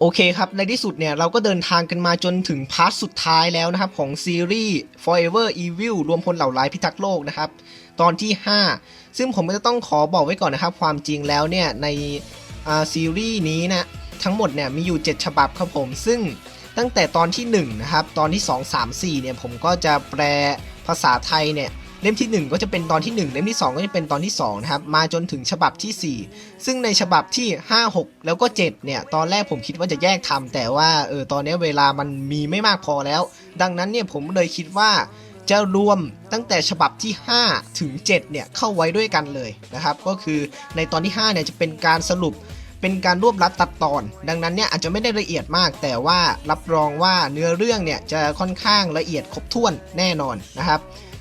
โอเคครับ ในที่สุดเนี่ย เราก็เดินทางกันมาจนถึงพาร์ทสุดท้ายแล้วนะครับ ของซีรีส์ Forever Evil รวมพลเหล่าร้ายพิทักษ์โลกนะครับ ตอนที่ 5 ซึ่งผมก็จะต้องขอบอกไว้ก่อนนะครับ ความจริงแล้วเนี่ย ในซีรีส์นี้นะทั้งหมดเนี่ยมีอยู่ 7 ฉบับครับผม ซึ่งตั้งแต่ตอนที่ 1 นะครับ ตอนที่ 2 3 4 เนี่ย ผมก็จะแปลภาษาไทยเนี่ย เล่มที่ 1 ก็จะเป็นตอนที่ 1 เล่มที่ 2 ก็จะเป็นตอนที่2นะครับมาจนถึงฉบับที่ 4 ซึ่งในฉบับที่ 5 6 แล้วก็ 7 เนี่ย ตอนแรกผมคิดว่าจะแยกทำแต่ว่าเออตอนนี้เวลามันมีไม่มากพอแล้ว ดังนั้นเนี่ยผมเลยคิดว่าจะรวมตั้งแต่ฉบับที่ 5 ถึง 7 เนี่ย เข้าไว้ด้วยกันเลยนะครับ ก็คือในตอนที่ 5 เนี่ยจะเป็นการสรุปเป็นการรวบรัดตัดตอน ดังนั้นเนี่ยอาจจะไม่ได้ละเอียดมาก แต่ว่ารับรองว่าเนื้อเรื่องเนี่ยจะค่อนข้างละเอียดครบถ้วนแน่นอนนะครับ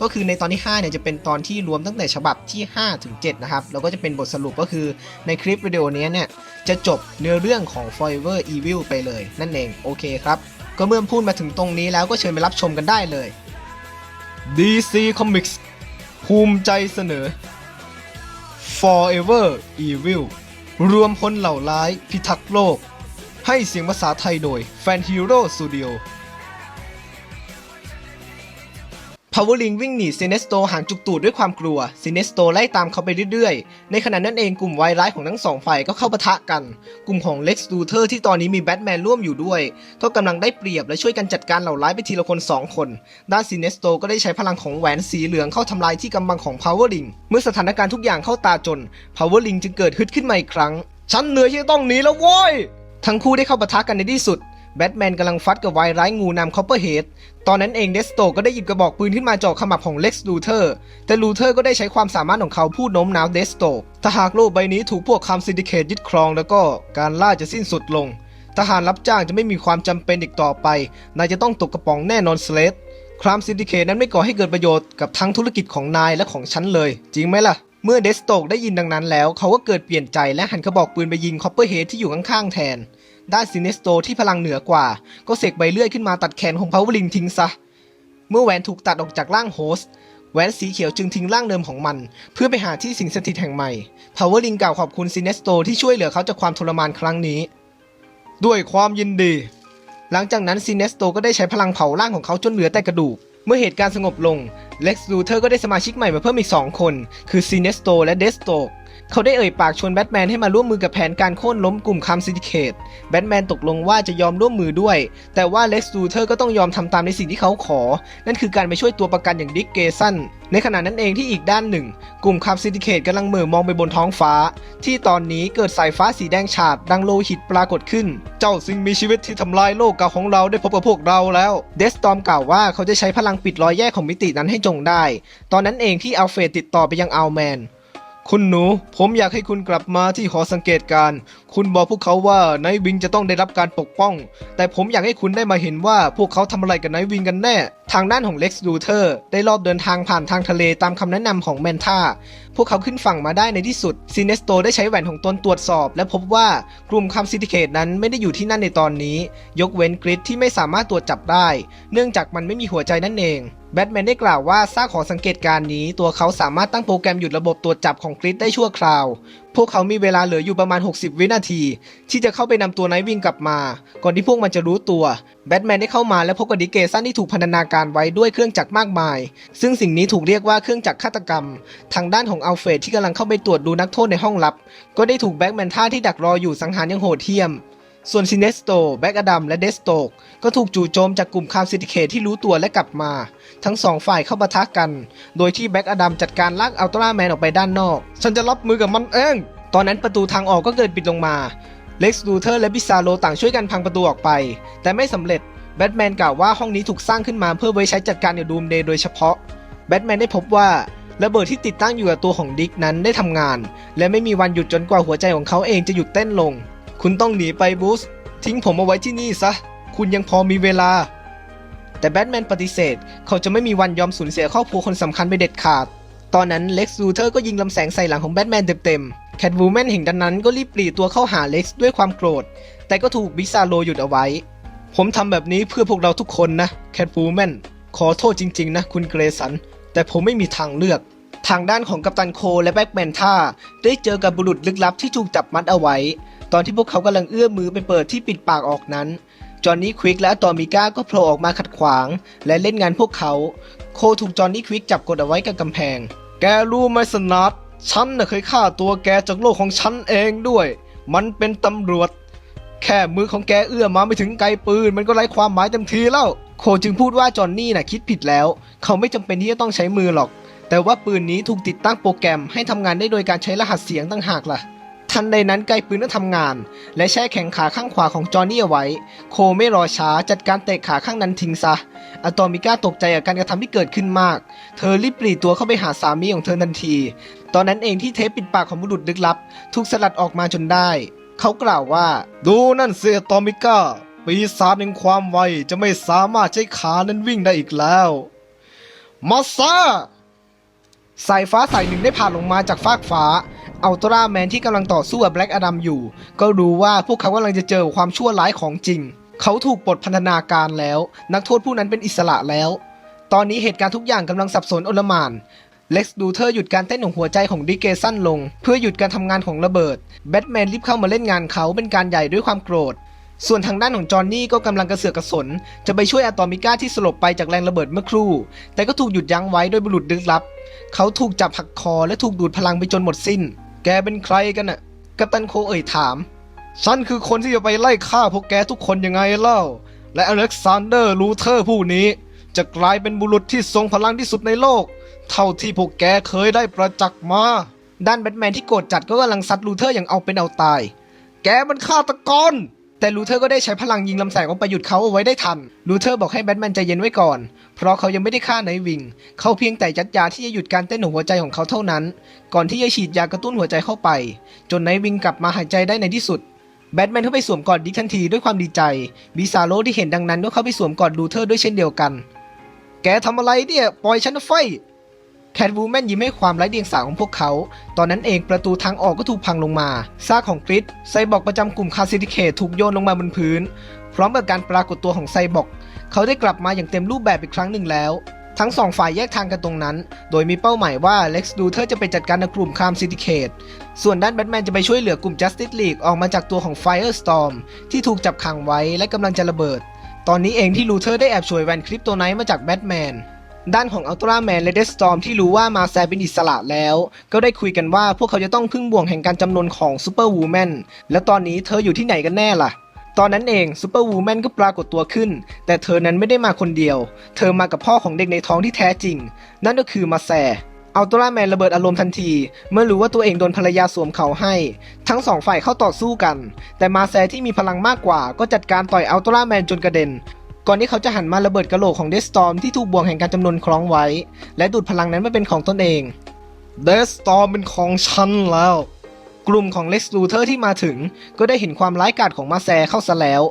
ก็คือในตอนที่5เนี่ยจะเป็นตอนที่รวมตั้งแต่ฉบับที่5ถึง7นะครับแล้วก็จะเป็นบทสรุปก็คือในคลิปวิดีโอนี้เนี่ยจะจบเนื้อเรื่องของ Forever Evil ไปเลย นั่นเองโอเคครับก็เมื่อพูดมาถึงตรงนี้แล้วก็เชิญไปรับชมกันได้เลย DC Comics ภูมิใจเสนอ Forever Evil รวมพลเหล่าร้ายพิทักษ์โลก ให้เสียงภาษาไทยโดย Fan Hero Studio Power Ring วิ่งหนีซีเนสโตห่างจุกตูดด้วยความกลัวซีเนสโตไล่ตามเขาไปเรื่อยๆ ในขณะนั้นเองกลุ่มวายร้ายของทั้งสองฝ่ายก็เข้าปะทะกัน กลุ่มของ Lex Luthor ที่ตอนนี้มีแบทแมนร่วมอยู่ด้วย ก็กำลังได้เปรียบและช่วยกันจัดการเหล่าร้ายไปทีละคน 2 คน ด้านซีเนสโตก็ได้ใช้พลังของแหวนสีเหลืองเข้าทำลายที่กำบังของ Power Ring เมื่อสถานการณ์ทุกอย่างเข้าตาจน Power Ring จึงเกิดฮึดขึ้นมาอีกครั้งฉันเหนื่อยที่จะต้องหนีแล้วโว้ยทั้งคู่ได้เข้าปะทะกันในที่สุด แบทแมนกำลังฟัดกับวายร้ายงูนำคอปเปอร์เฮดตอนนั้นเองเดสโตก็ได้หยิบกระบอกปืนขึ้นมาจ่อขมับของเล็กซ์ลูเทอร์ แต่ลูเทอร์ก็ได้ใช้ความสามารถของเขาพูดโน้มน้าวเดสโตถ้าหากโลกใบนี้ถูกพวกคำซินดิเคตยึดครองแล้วก็การล่าจะสิ้นสุดลง ทหารรับจ้างจะไม่มีความจำเป็นอีกต่อไป นายจะต้องตกกระป๋องแน่นอนสเลดครามซินดิเคตนั้นไม่ก่อให้เกิดประโยชน์กับทั้งธุรกิจของนายและของฉันเลย จริงไหมล่ะเมื่อเดสโตกได้ยินดังนั้นแล้ว เขาก็เกิดเปลี่ยนใจและหันกระบอกปืนไปยิงคอปเปอร์เฮดที่อยู่ข้างๆแทน ด้านซินเนสโตที่พลังเหนือกว่า ก็เสกใบเลื่อยขึ้นมาตัดแขนของพาวเวอร์ลิงทิ้งซะ เมื่อแหวนถูกตัดออกจากร่างโฮสต์แหวนสีเขียวจึงทิ้งร่างเดิมของมัน เพื่อไปหาที่สิงสถิตแห่งใหม่พาวเวอร์ลิงกล่าวขอบคุณซินเนสโตที่ช่วยเหลือเขาจากความทรมานครั้งนี้ ด้วยความยินดี หลังจากนั้นซินเนสโตก็ได้ใช้พลังเผาร่างของเขาจนเหลือแต่กระดูก เมื่อเหตุการณ์สงบลงเล็กซ์ลูเทอร์ก็ได้สมาชิกใหม่มาเพิ่มอีก 2 คน คือซินเนสโตและเดสโตก เขาได้เอ่ยปากชวนแบทแมนให้มาร่วมมือกับแผนการโค่นล้มกลุ่มคัมซินดิเคตแบทแมนตกลงว่าจะยอมร่วมมือด้วย แต่ว่าเล็กซ์ลูเทอร์ก็ต้องยอมทำตามในสิ่งที่เขาขอ นั่นคือการไปช่วยตัวประกันอย่างดิกเกสันในขณะนั้นเองที่อีกด้านหนึ่ง กลุ่มคัมซินดิเคตกำลังเหม่อมองไปบนท้องฟ้า ที่ตอนนี้เกิดสายฟ้าสีแดงฉาดดังโลหิตปรากฏขึ้น เจ้าสิ่งมีชีวิตที่ทำลายโลกเก่าของเราได้พบกับพวกเราแล้วเดสตอมกล่าวว่าเขาจะใช้พลังปิดรอยแยกของมิตินั้นให้จงได้ ตอนนั้นเองที่อัลเฟรดติดต่อไปยังอัลแมน คุณหนู ผมอยากให้คุณกลับมาที่หอสังเกตการณ์คุณบอกพวกเขาว่านายวิงจะต้องได้รับการปกป้อง แต่ผมอยากให้คุณได้มาเห็นว่าพวกเขาทำอะไรกับนายวิงกันแน่ ทางด้านของเล็กซ์ดูเทอร์ ได้รอบเดินทางผ่านทางทะเลตามคำแนะนำของแมนท่า พวกเขาขึ้นฝั่งมาได้ในที่สุดซีเนสโตได้ใช้แหวนของตนตรวจสอบ และพบว่ากลุ่มคัมซิติเคตนั้นไม่ได้อยู่ที่นั่นในตอนนี้ ยกเว้นกริดที่ไม่สามารถตรวจจับได้ เนื่องจากมันไม่มีหัวใจนั่นเองแบทแมนได้กล่าวว่าซากของสังเกตการณ์นี้ ตัวเขาสามารถตั้งโปรแกรมหยุดระบบตรวจจับของกริดได้ชั่วคราว พวกเขามีเวลาเหลืออยู่ประมาณ 60 วินาที ที่จะเข้าไปนำตัวไนท์วิงกลับมา ก่อนที่พวกมันจะรู้ตัว แบทแมนได้เข้ามาและพบกับดิเกสันที่ถูกพันธนาการไว้ด้วยเครื่องจักรมากมาย ซึ่งสิ่งนี้ถูกเรียกว่าเครื่องจักรฆาตกรรม ทางด้านของอัลเฟรดที่กำลังเข้าไปตรวจดูนักโทษในห้องลับ ก็ได้ถูกแบทแมนท่าที่ดักรออยู่สังหารอย่างโหดเหี้ยม ส่วนซินเนสโต แบ็กอดัม และเดสโตก ก็ถูกจู่โจมจากกลุ่มคาร์ซิติเคทที่รู้ตัวและกลับมา ทั้งสองฝ่ายเข้าปะทะกัน โดยที่แบ็กอดัมจัดการลากอัลตร้าแมนออกไปด้านนอก ฉันจะรับมือกับมันเอง ตอนนั้นประตูทางออกก็เกิดปิดลงมา เล็กซ์ลูเทอร์และบิซาโลต่างช่วยกันพังประตูออกไป แต่ไม่สำเร็จ แบทแมนกล่าวว่าห้องนี้ถูกสร้างขึ้นมาเพื่อไว้ใช้จัดการกับดูมเดย์โดยเฉพาะ แบทแมนได้พบว่าระเบิดที่ติดตั้งอยู่กับตัวของดิกนั้นได้ทำงาน และไม่มีวันหยุดจนกว่าหัวใจของเขาเองจะหยุดเต้นลง คุณต้องหนีไปบูสทิ้งผมเอาไว้ที่นี่ซะ คุณยังพอมีเวลา แต่แบทแมนปฏิเสธ เขาจะไม่มีวันยอมสูญเสียครอบครัวคนสำคัญไปเด็ดขาด ตอนนั้นเล็กซ์ลูเทอร์ก็ยิงลำแสงใส่หลังของแบทแมนเต็มๆ แคทวูแมนเห็นดังนั้นก็รีบปรีตัวเข้าหาเล็กซ์ด้วยความโกรธ แต่ก็ถูกบิซาโลหยุดเอาไว้ ผมทำแบบนี้เพื่อพวกเราทุกคนนะแคทวูแมนขอโทษจริงๆนะคุณเกรสัน แต่ผมไม่มีทางเลือก ทางด้านของกัปตันโคและแบ็กแมนท่าได้เจอกับบุรุษลึกลับที่ถูกจับมัดเอาไว้ ตอนที่พวกเขากำลังเอื้อมมือไปเปิดที่ปิดปากออกนั้น จอห์นนี่ควิกและอตอมิก้าก็โผล่ออกมาขัดขวาง และเล่นงานพวกเขา โคถูกจอห์นนี่ควิกจับกดเอาไว้กับกำแพง แกรู้ไหมสนัดฉันน่ะเคยฆ่าตัวแกจากโลกของฉันเองด้วย มันเป็นตำรวจ แค่มือของแกเอื้อมมาไม่ถึงไกลปืน มันก็ไร้ความหมายเต็มทีแล้ว โคจึงพูดว่าจอห์นนี่น่ะคิดผิดแล้ว เขาไม่จำเป็นที่จะต้องใช้มือหรอก แต่ว่าปืนนี้ถูกติดตั้งโปรแกรมให้ทำงานได้โดยการใช้รหัสเสียงต่างหากล่ะ ทันใดนั้นไกลปืนก็ทำงาน และแช่แข็งขาข้างขวาของจอห์นนี่เอาไว้ โคไม่รอช้าจัดการเตะขาข้างนั้นทิ้งซะอะตอมิก้าตกใจกับการกระทำที่เกิดขึ้นมาก เธอรีบปลีตัวเข้าไปหาสามีของเธอทันที ตอนนั้นเองที่เทปปิดปากของบุรุษลึกลับ ถูกสลัดออกมาจนได้ เขากล่าวว่า ดูนั่นเสียตอมิก้าปีศาจแห่งความไวจะไม่สามารถใช้ขานั้นวิ่งได้อีกแล้วมาซาสายฟ้าสายหนึ่งได้ผ่านลงมาจากฟากฟ้า อัลตร้าแมนที่กำลังต่อสู้กับแบล็กอดัมอยู่ ก็รู้ว่าพวกเขากำลังจะเจอความชั่วร้ายของจริง เขาถูกปลดพันธนาการแล้ว นักโทษผู้นั้นเป็นอิสระแล้ว ตอนนี้เหตุการณ์ทุกอย่างกำลังสับสนอลหมานเล็กซ์ดูเธอหยุดการเต้นของหัวใจของดิเกสันลง เพื่อหยุดการทำงานของระเบิดแบทแมนรีบเข้ามาเล่นงานเขาเป็นการใหญ่ด้วยความโกรธ ส่วนทางด้านของจอห์นนี่ก็กำลังกระเสือกกระสน จะไปช่วยอะตอมิก้าที่สลบไปจากแรงระเบิดเมื่อครู่ แต่ก็ถูกหยุดยั้งไว้โดยบุรุษลึกลับ เขาถูกจับหักคอและถูกดูดพลังไปจนหมดสิ้น แกเป็นใครกันน่ะกัปตันโคเอ่ยถามฉันคือคนที่จะไปไล่ฆ่าพวกแกทุกคนยังไงเล่า และอเล็กซานเดอร์ลูเทอร์ผู้นี้ จะกลายเป็นบุรุษที่ทรงพลังที่สุดในโลก เท่าที่พวกแกเคยได้ประจักษ์มา ด้านแบทแมนที่โกรธจัดก็กำลังซัดลูเทอร์อย่างเอาเป็นเอาตาย แกมันฆาตกร แต่ลูเทอร์ก็ได้ใช้พลังยิงลำแสงออกไปหยุดเขาเอาไว้ได้ทัน ลูเทอร์บอกให้แบทแมนใจเย็นไว้ก่อน เพราะเขายังไม่ได้ฆ่าไนวิง เขาเพียงแต่ยัดยาที่จะหยุดการเต้นของหัวใจของเขาเท่านั้น ก่อนที่จะฉีดยากระตุ้นหัวใจเข้าไป จนไนวิงกลับมาหายใจได้ในที่สุด แบทแมนเข้าไปสวมกอดดิกทันทีด้วยความดีใจ บิซาโลที่เห็นดังนั้นก็เข้าไปสวมกอดลูเทอร์ด้วยเช่นเดียวกัน แกทำอะไรเนี่ย ปล่อยฉันไฟ แคทวูแมนยิ้มให้ความไร้เดียงสาของพวกเขา ตอนนั้นเองประตูทางออกก็ถูกพังลงมาซากของกริดไซบอกประจำกลุ่มคาซิติเคทถูกโยนลงมาบนพื้น พร้อมกับการปรากฏตัวของไซบอก เขาได้กลับมาอย่างเต็มรูปแบบอีกครั้งหนึ่งแล้วทั้งสองฝ่ายแยกทางกันตรงนั้น โดยมีเป้าหมายว่าเล็กซ์ดูเธอจะไปจัดการในกลุ่มคามซิติเคทส่วนด้านแบทแมนจะไปช่วยเหลือกลุ่ม Justice League ออกมาจากตัวของ Firestorm ที่ถูกจับขังไว้และกำลังจะระเบิด ตอนนี้เองที่ลูเทอร์ได้แอบช่วยแวนคริปโตไนท์มาจากแบทแมน ด้านของอัลตร้าแมนและเดสตอมที่รู้ว่ามาแซเป็นอิสระแล้ว ก็ได้คุยกันว่าพวกเขาจะต้องพึ่งบ่วงแห่งการจำนวนของซูเปอร์วูแมนและตอนนี้เธออยู่ที่ไหนกันแน่ล่ะ ตอนนั้นเองซูเปอร์วูแมนก็ปรากฏตัวขึ้น แต่เธอนั้นไม่ได้มาคนเดียว เธอมากับพ่อของเด็กในท้องที่แท้จริง นั่นก็คือมาแซอัลตร้าแมนระเบิดอารมณ์ทันที เมื่อรู้ว่าตัวเองโดนภรรยาสวมเขาให้ ทั้งสองฝ่ายเข้าต่อสู้กัน แต่มาแซที่มีพลังมากกว่าก็จัดการต่อยอัลตร้าแมนจนกระเด็น ก่อนที่เขาจะหันมาระเบิดกระโหลกของเดสตอมที่ถูกบ่วงแห่งการจำนวนคล้องไว้ และดูดพลังนั้นมาเป็นของตนเองเดสตอมเป็นของฉันแล้ว กลุ่มของเล็กซ์ลูเทอร์ที่มาถึง ก็ได้เห็นความร้ายกาจของมาแซเข้าซะแล้ว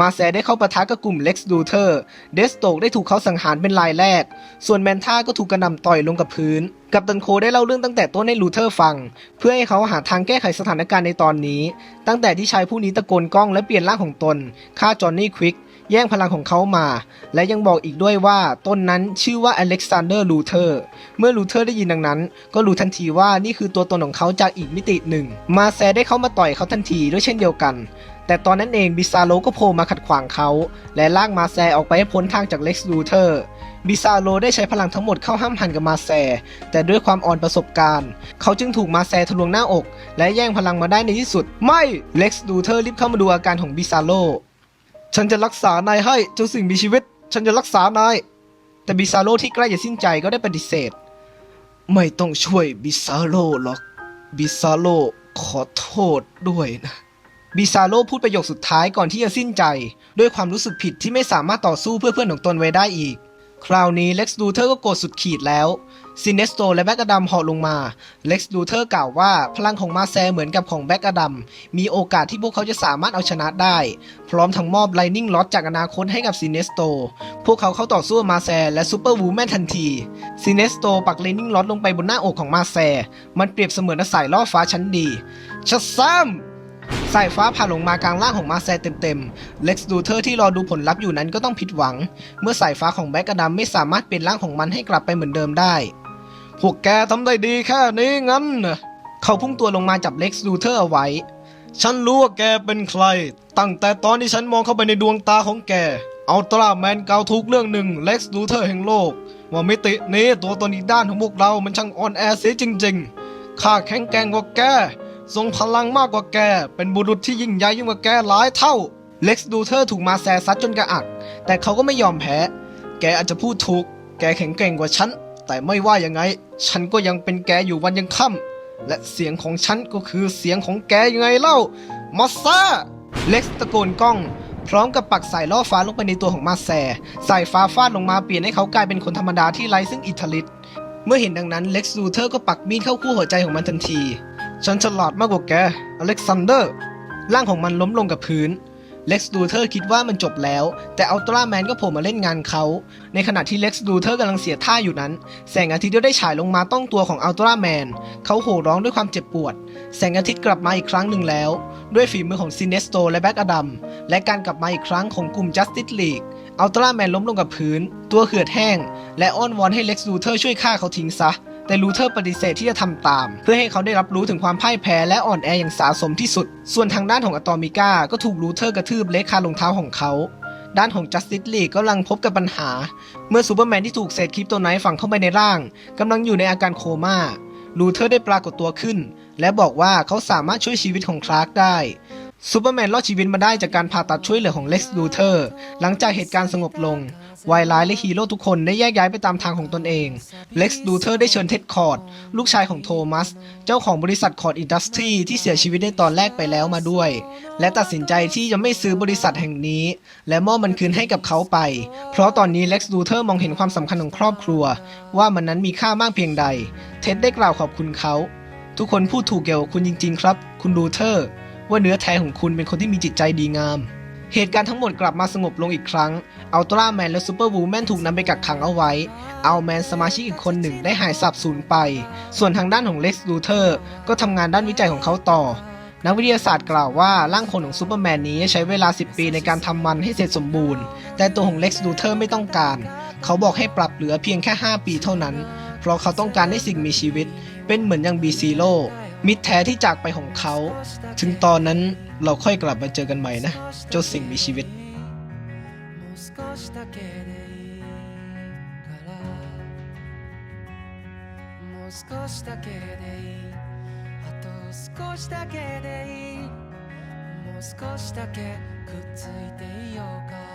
มาแซได้เข้าปะทะกับกลุ่มเล็กซ์ลูเทอร์เดสโตกได้ถูกเขาสังหารเป็นรายแรก ส่วนแมนท่าก็ถูกกระหน่ำต่อยลงกับพื้น กับตันโคได้เล่าเรื่องตั้งแต่ต้นให้ลูเทอร์ฟัง เพื่อให้เขาหาทางแก้ไขสถานการณ์ในตอนนี้ ตั้งแต่ที่ชายผู้นี้ตะโกนกล้องและเปลี่ยนร่างของตนฆ่าจอห์นนี่ควิก แย่งพลังของเขามา และยังบอกอีกด้วยว่าต้นนั้นชื่อว่าอเล็กซานเดอร์ลูเทอร์ เมื่อลูเทอร์ได้ยินดังนั้น ก็รู้ทันทีว่านี่คือตัวตนของเขาจากอีกมิติหนึ่ง มาแซได้เข้ามาต่อยเขาทันทีด้วยเช่นเดียวกัน แต่ตอนนั้นเองบิซาโลก็โผล่มาขัดขวางเขา และลากมาแซออกไปให้พ้นทางจากเล็กซ์ลูเทอร์บิซาโลได้ใช้พลังทั้งหมดเข้าห้ามหันกับมาแซ แต่ด้วยความอ่อนประสบการณ์ เขาจึงถูกมาแซทะลวงหน้าอก และแย่งพลังมาได้ในที่สุด ไม่ เล็กซ์ลูเทอร์รีบเข้ามาดูอาการของบิซาโล ฉันจะรักษานายให้เจ้าสิ่งมีชีวิต ฉันจะรักษานาย แต่บิซาโลที่ใกล้จะสิ้นใจก็ได้ปฏิเสธ ไม่ต้องช่วยบิซาโลหรอก บิซาโลขอโทษด้วยนะ บิซาโลพูดประโยคสุดท้ายก่อนที่จะสิ้นใจ ด้วยความรู้สึกผิดที่ไม่สามารถต่อสู้เพื่อเพื่อนของตนไว้ได้อีก คราวนี้เล็กซ์ลูเทอร์ก็โกรธสุดขีดแล้ว ซินเนสโตและแบ็กอดัมเหาะลงมา เล็กซ์ลูเทอร์กล่าวว่า พลังของมาแซเหมือนกับของแบ็กอดัม มีโอกาสที่พวกเขาจะสามารถเอาชนะได้ พร้อมทั้งมอบไลนิ่งล็อตจากอนาคตให้กับซินเนสโต พวกเขาเข้าต่อสู้กับมาแซและซูเปอร์วูแมนทันที ซินเนสโตปักไลนิ่งล็อตลงไปบนหน้าอกของมาแซ มันเปรียบเสมือนสายล่อฟ้าชั้นดีชัดซ้ำสายฟ้าผ่าลงมากลางล่างของมาแซเต็มๆ เล็กซ์ดูเทอร์ที่รอดูผลลัพธ์อยู่นั้นก็ต้องผิดหวัง เมื่อสายฟ้าของแบ็กอดัมไม่สามารถเปลี่ยนร่างของมันให้กลับไปเหมือนเดิมได้ พวกแกทำได้ดีแค่นี้งั้นเขาพุ่งตัวลงมาจับเล็กซ์ดูเทอเอาไว้ ฉันรู้ว่าแกเป็นใคร ตั้งแต่ตอนที่ฉันมองเข้าไปในดวงตาของแกอัลตร้าแมนกล่าวถูกเรื่องหนึ่งเล็กซ์ลูเทอแห่งโลก ว่ามิตินี้ตัวตนอีกด้านของพวกเรา มันช่างอ่อนแอเสียจริง ๆ ข้าแข็งแกร่งกว่าแก ทรงพลังมากกว่าแก เป็นบุรุษที่ยิ่งใหญ่ยิ่งกว่าแกหลายเท่า เล็กซ์ลูเทอถูกมาแซซัดจนกระอัก แต่เขาก็ไม่ยอมแพ้ แกอาจจะพูดถูก แกแข็งแกร่งกว่าฉัน แต่ไม่ว่ายังไง ฉันก็ยังเป็นแกอยู่วันยังค่ำและเสียงของฉันก็คือเสียงของแกยังไงเล่ามาซ่าเล็กตะโกนกล้อง พร้อมกับปักสายล่อฟ้าลงไปในตัวของมาแซสายฟ้าฟาดลงมาเปลี่ยนให้เขากลายเป็นคนธรรมดาที่ไร้ซึ่งอิทธิฤทธิ์เมื่อเห็นดังนั้นเล็กซูเทอร์ก็ปักมีดเข้าคู่หัวใจของมันทันที ฉันฉลาดมากกว่าแก อเล็กซานเดอร์ ร่างของมันล้มลงกับพื้น เล็กซ์ลูเทอร์คิดว่ามันจบแล้ว แต่อัลตร้าแมนก็โผล่มาเล่นงานเขา ในขณะที่เล็กซ์ลูเทอร์กำลังเสียท่าอยู่นั้น แสงอาทิตย์ก็ได้ฉายลงมาต้องตัวของอัลตร้าแมน เขาโห่ร้องด้วยความเจ็บปวด แสงอาทิตย์กลับมาอีกครั้งหนึ่งแล้ว ด้วยฝีมือของซินเนสโตและแบ็กอดัม และการกลับมาอีกครั้งของกลุ่ม Justice League อัลตร้าแมนล้มลงกับพื้น ตัวเหือดแห้ง และอ้อนวอนให้เล็กซ์ลูเทอร์ช่วยฆ่าเขาทิ้งซะ แต่ลูเทอร์ปฏิเสธที่จะทำตาม เพื่อให้เขาได้รับรู้ถึงความพ่ายแพ้และอ่อนแออย่างสาสมที่สุด ส่วนทางด้านของอะตอมิก้าก็ถูกลูเทอร์กระทืบเละคารองเท้าของเขา ด้านของ Justice League กำลังพบกับปัญหา เมื่อซูเปอร์แมนที่ถูกเศษคริปโตไนท์ฝังเข้าไปในร่างกำลังอยู่ในอาการโคม่าลูเทอร์ได้ปรากฏตัวขึ้น และบอกว่าเขาสามารถช่วยชีวิตของคลาร์กได้ ซูเปอร์แมนรอดชีวิตมาได้จากการผ่าตัดช่วยเหลือของเล็กซ์ลูเทอร์หลังจากเหตุการณ์สงบลงวายร้ายและฮีโร่ทุกคนได้แยกย้ายไปตามทางของตนเอง เล็กซ์ลูเทอร์ได้เชิญเท็ดคอร์ด ลูกชายของโทมัส เจ้าของบริษัทคอร์ดอินดัสทรีที่เสียชีวิตในตอนแรกไปแล้วมาด้วย และตัดสินใจที่จะไม่ซื้อบริษัทแห่งนี้ และมอบมันคืนให้กับเขาไป เพราะตอนนี้เล็กซ์ลูเทอร์มองเห็นความสำคัญของครอบครัว ว่ามันนั้นมีค่ามากเพียงใด เท็ดได้กล่าวขอบคุณเขา ทุกคนพูดถูกเกี่ยวกับคุณจริง ๆ ครับ คุณลูเทอร์ ว่าเนื้อแท้ของคุณเป็นคนที่มีจิตใจดีงาม เหตุการณ์ทั้งหมดกลับมาสงบลงอีกครั้ง อัลตร้าแมนและซูเปอร์วูแมนถูกนำไปกักขังเอาไว้เอาแมนสมาชิกอีกคนหนึ่งได้หายสาบสูญไป ส่วนทางด้านของเล็กซ์ลูเทอร์ก็ทำงานด้านวิจัยของเขาต่อ นักวิทยาศาสตร์กล่าวว่าร่างคนของซูเปอร์แมนนี้ใช้เวลา 10 ปีในการทำมันให้เสร็จสมบูรณ์ แต่ตัวของเล็กซ์ลูเทอร์ไม่ต้องการ เขาบอกให้ปรับเหลือเพียงแค่ 5 ปีเท่านั้น เพราะเขาต้องการให้สิ่งมีชีวิต เป็นเหมือนอย่างบีซีโร่ มิตรแท้ที่จากไปของเขา ถึงตอนนั้นเราค่อยกลับมาเจอกันใหม่นะ เจ้าสิ่งมีชีวิต もう少しだけでいいからもう少しだけでいいあと少しだけでいいもう少しだけくっついていようか